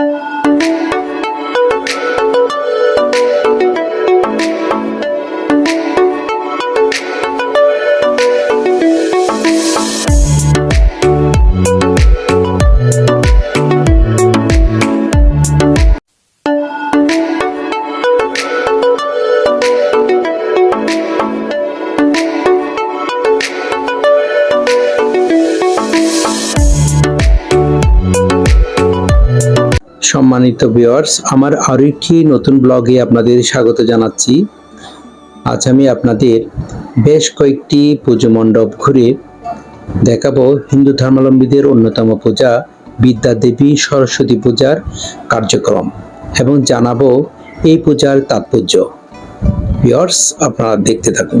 you সম্মানিত viewers আমার আরও একটি নতুন ব্লগে আপনাদের স্বাগত জানাচ্ছি। আজ আমি আপনাদের বেশ কয়েকটি পুজো মণ্ডপ ঘুরে দেখাবো। হিন্দু ধর্মাবলম্বীদের অন্যতম পূজা বিদ্যা দেবী সরস্বতী পূজার কার্যক্রম এবং জানাব এই পূজার তাৎপর্য। ভিউয়ার্স আপনারা দেখতে থাকুন।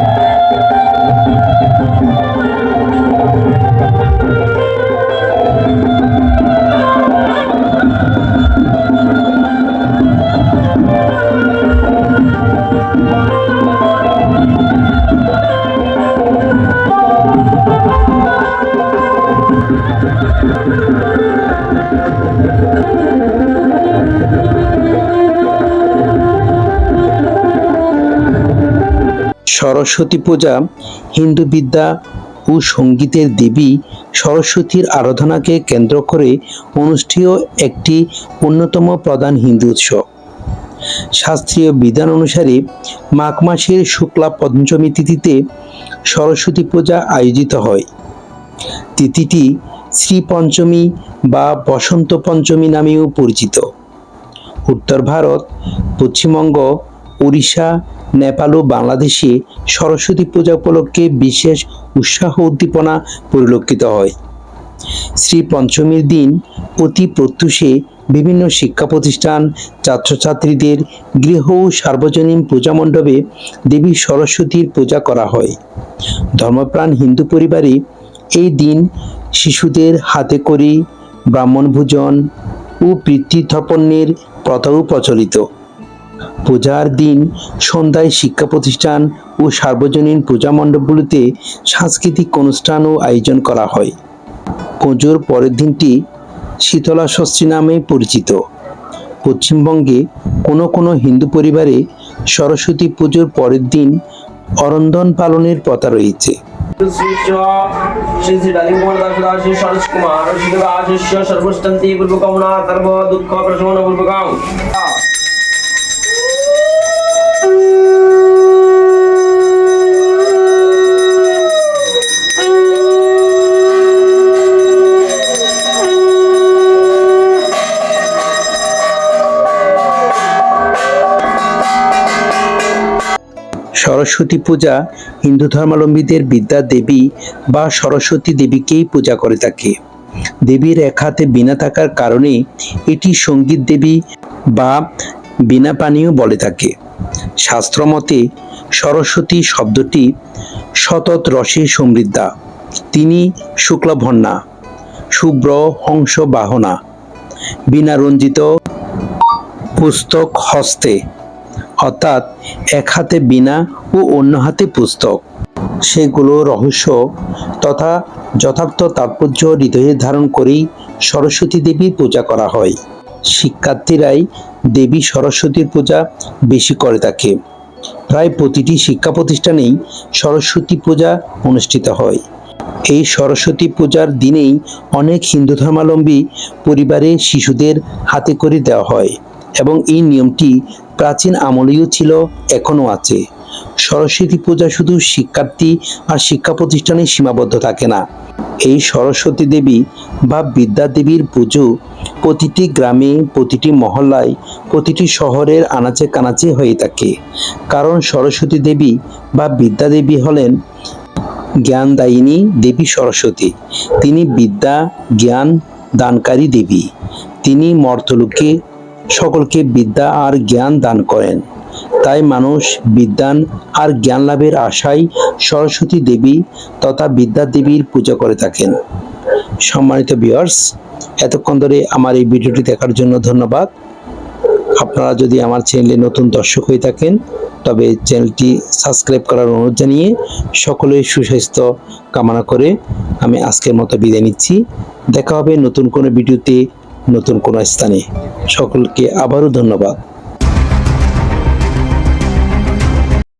সরস্বতী পূজা, হিন্দু বিদ্যা ও সঙ্গীতের দেবী সরস্বতীর আরাধনাকে কেন্দ্র করে অনুষ্ঠেয় একটি অন্যতম প্রধান হিন্দু উৎসব। শাস্ত্রীয় বিধান অনুসারে মাঘ মাসের শুক্লা পঞ্চমী তিথিতে সরস্বতী পূজা আয়োজিত হয়। তিথিটি শ্রী পঞ্চমী বা বসন্ত পঞ্চমী নামেও পরিচিত। উত্তর ভারত, পশ্চিমবঙ্গ উড়িষ্যা নেপাল ও বাংলাদেশে সরস্বতী পূজা উপলক্ষে বিশেষ উৎসাহ উদ্দীপনা পরিলক্ষিত হয়। শ্রী পঞ্চমীর দিন অতি প্রত্যুষে বিভিন্ন শিক্ষা প্রতিষ্ঠান, ছাত্রছাত্রীদের গৃহ ও সার্বজনীন পূজা মণ্ডপে দেবী সরস্বতীর পূজা করা হয়। ধর্মপ্রাণ হিন্দু পরিবারে এই দিন শিশুদের হাতে করি, ব্রাহ্মণ ভোজন ও পিতৃথপন্যের প্রথাও প্রচলিত। পূজার দিন সন্ধ্যায় শিক্ষা প্রতিষ্ঠান ও সার্বজনীন পূজা মণ্ডপগুলিতে সাংস্কৃতিক অনুষ্ঠান ও আয়োজন করা হয় পুজোর পরের দিনটি শীতলা ষষ্ঠী নামে পরিচিত পশ্চিমবঙ্গে কোনো কোনো হিন্দু পরিবারে সরস্বতী পুজোর পরের দিন অরন্ধন পালনের প্রথা রয়েছে সরস কুমার সর্ব দুঃখ প্রশমন সরস্বতী পূজা হিন্দু ধর্মাবলম্বীদের বিদ্যা দেবী বা সরস্বতী দেবীকেই পূজা করে থাকে। দেবীর এক হাতে বিনা থাকার কারণে এটি সংগীত দেবী বা বিনা পানীয় বলে থাকে। শাস্ত্রমতে সরস্বতী শব্দটি শতত রসে সমৃদ্ধা। তিনি শুক্লভন্না শুভ্র হংস বাহনা, বিনা রঞ্জিত পুস্তক হস্তে অর্থাৎ এক হাতে বিনা ও অন্য হাতে পুস্তক। সেগুলো রহস্য তথা যথার্থ তাৎপর্য হৃদয়ে ধারণ করেই সরস্বতী দেবীর পূজা করা হয়। শিক্ষার্থীরাই দেবী সরস্বতীর পূজা বেশি করে থাকে। প্রায় প্রতিটি শিক্ষা প্রতিষ্ঠানেই সরস্বতী পূজা অনুষ্ঠিত হয়। এই সরস্বতী পূজার দিনেই অনেক হিন্দু ধর্মাবলম্বী পরিবারে শিশুদের হাতে করে দেওয়া হয় এবং এই নিয়মটি প্রাচীন আমলেও ছিল, এখনও আছে। সরস্বতী পূজা শুধু শিক্ষার্থী আর শিক্ষা প্রতিষ্ঠানে সীমাবদ্ধ থাকে না। এই সরস্বতী দেবী বা বিদ্যা দেবীর পুজো প্রতিটি গ্রামে, প্রতিটি মহল্লায়, প্রতিটি শহরের আনাচে কানাচে হয়ে থাকে। কারণ সরস্বতী দেবী বা বিদ্যা দেবী হলেন জ্ঞানদায়িনী দেবী সরস্বতী। তিনি বিদ্যা, জ্ঞান, দানকারী দেবী। তিনি মর্তলোকে সকলকে বিদ্যা আর জ্ঞান দান করেন। তাই মানুষ বিদ্যান আর জ্ঞান লাভের আশায় সরস্বতী দেবী তথা বিদ্যা দেবীর পূজা করে থাকেন। সম্মানিত ভিউয়ার্স এতক্ষণ ধরে আমার এই ভিডিওটি দেখার জন্য ধন্যবাদ। আপনারা যদি আমার চ্যানেলে নতুন দর্শক হয়ে থাকেন, তবে চ্যানেলটি সাবস্ক্রাইব করার অনুরোধ জানিয়ে সকলের সুস্বাস্থ্য কামনা করে আমি আজকের মতো বিদায় নিচ্ছি। দেখা হবে নতুন কোনো ভিডিওতে। নতুন কোনো স্থানে সকলকে আবারও ধন্যবাদ।